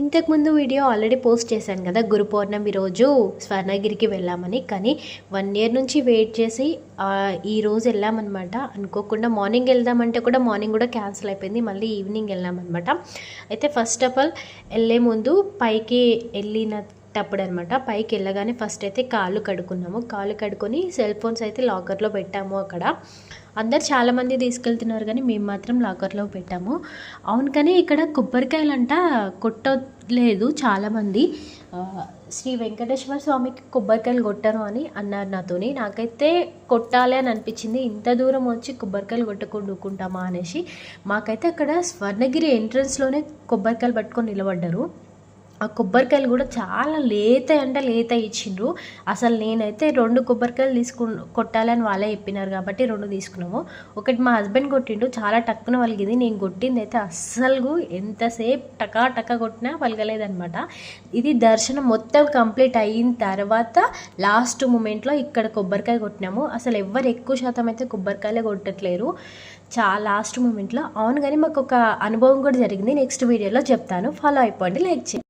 ఇంతకుముందు video already post చేశాను కదా గురు పౌర్ణమి రోజు స్వర్ణగిరికి వెళ్ళామని. కానీ వన్ ఇయర్ నుంచి వెయిట్ చేసి ఈరోజు ఈ రోజు వెళ్ళామన్నమాట. అనుకోకుండా మార్నింగ్ వెళ్దామంటే కూడా మార్నింగ్ కూడా క్యాన్సిల్ అయిపోయింది. మళ్ళీ ఈవినింగ్ వెళ్ళామన్నమాట. అయితే ఫస్ట్ ఆఫ్ ఆల్ వెళ్ళే ముందు పైకి వెళ్ళిన వెళ్ళినప్పుడు అనమాట పైకి వెళ్ళగానే ఫస్ట్ అయితే కాళ్ళు కడుక్కున్నాము. కాళ్ళు కడుక్కొని సెల్ ఫోన్స్ అయితే లాకర్లో పెట్టాము అక్కడ. అందరు చాలామంది తీసుకెళ్తున్నారు కానీ మేము మాత్రం లాకర్లో పెట్టాము. అవును కానీ ఇక్కడ కొబ్బరికాయలంట కొట్టలేదు చాలామంది శ్రీ వెంకటేశ్వర స్వామికి కొబ్బరికాయలు కొట్టరు అని అన్నారు నాతోని. నాకైతే కొట్టాలి అని అనిపించింది. ఇంత దూరం వచ్చి కొబ్బరికాయలు కొట్టకుండా అనేసి మాకైతే అక్కడ స్వర్ణగిరి ఎంట్రన్స్లోనే కొబ్బరికాయలు పట్టుకొని నిలబడ్డారు. ఆ కొబ్బరికాయలు కూడా చాలా లేత అంటే లేత ఇచ్చిండ్రు. అసలు నేనైతే రెండు కొబ్బరికాయలు తీసుకు కొట్టాలని వాళ్ళే చెప్పినారు కాబట్టి రెండు తీసుకున్నాము. ఒకటి మా హస్బెండ్ కొట్టిండు చాలా టక్కున వలిగింది. నేను కొట్టింది అయితే అస్సలు ఎంతసేపు టకా టకా కొట్టినా వలగలేదనమాట ఇది దర్శనం మొత్తం కంప్లీట్ అయిన తర్వాత లాస్ట్ మూమెంట్లో ఇక్కడ కొబ్బరికాయ కొట్టినాము. అసలు ఎవ్వరు ఎక్కువ శాతం అయితే కొబ్బరికాయలే కొట్టట్లేరు. చా లాస్ట్ మూమెంట్లో. అవును కానీ మాకు ఒక అనుభవం కూడా జరిగింది. నెక్స్ట్ వీడియోలో చెప్తాను. ఫాలో అయిపోండి లైక్ చేయండి.